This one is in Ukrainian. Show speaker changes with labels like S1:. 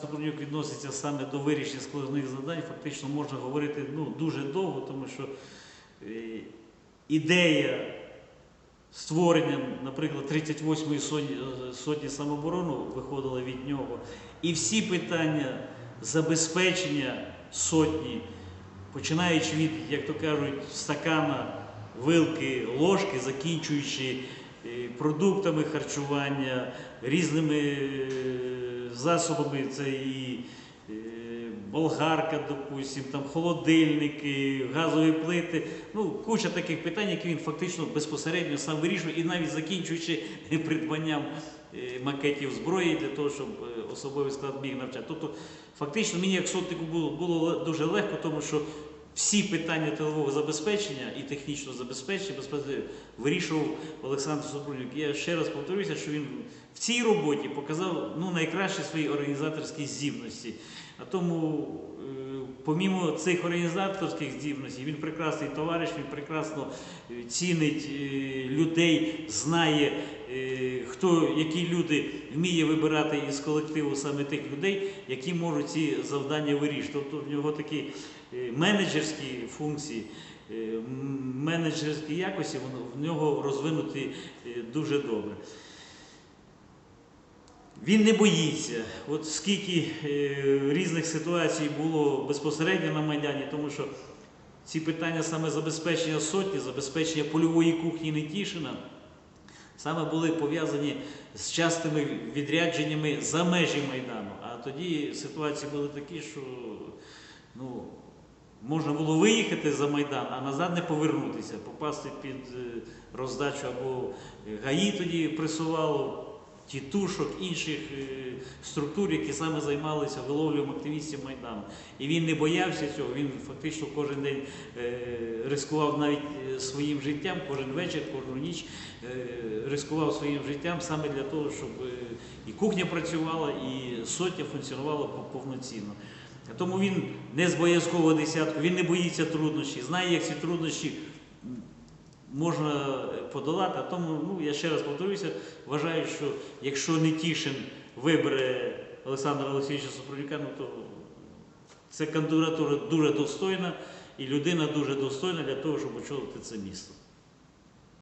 S1: Супрунюк відноситься саме до вирішення складних завдань, фактично можна говорити ну, дуже довго, тому що е, ідея створення, наприклад, 38-ї сотні, е, виходила від нього. І всі питання забезпечення сотні, починаючи від, як то кажуть, стакана, вилки, ложки, закінчуючи е, продуктами харчування, різними е, засобами, це і е, болгарка, допустим, там холодильники, газові плити. Ну, куча таких питань, які він фактично безпосередньо сам вирішує, і навіть закінчуючи придбанням е, макетів зброї для того, щоб е, особовий склад міг навчати. Тобто, фактично, мені як сотнику було, було дуже легко, тому що всі питання тилового забезпечення і технічного забезпечення вирішував Олександр Супрунюк. Я ще раз повторюся, що він в цій роботі показав ну, найкращі свої організаторські здібності. А тому, е, помімо цих організаторських здібностей, він прекрасний товариш, він прекрасно е, цінить е, людей, знає, хто, які люди вміє вибирати із колективу саме тих людей, які можуть ці завдання вирішити. Тобто в нього такі е, менеджерські функції. е, Менеджерські якості в нього розвинуті е, дуже добре. Він не боїться. От скільки різних ситуацій було безпосередньо на Майдані, тому що ці питання саме забезпечення сотні, забезпечення польової кухні Нетішина, саме були пов'язані з частими відрядженнями за межі Майдану. А тоді ситуації були такі, що ну, можна було виїхати за Майдан, а назад не повернутися, попасти під е, роздачу або ГАІ тоді пресувало, тітушок, інших е, структур, які саме займалися виловлюванням активістів Майдану. І він не боявся цього, він фактично кожен день е, ризикував навіть е, своїм життям, кожен вечір, кожну ніч ризикував своїм життям саме для того, щоб і кухня працювала, і сотня функціонувала по- повноцінно. Тому він не з десятку, він не боїться труднощів, знає, як ці труднощі можна подолати. А тому, ну, я ще раз повторюся, вважаю, що якщо Нетішин вибере Олександра Олексійовича Супрунюка, ну, то це кандидатура дуже достойна і людина дуже достойна для того, щоб очолити це місто.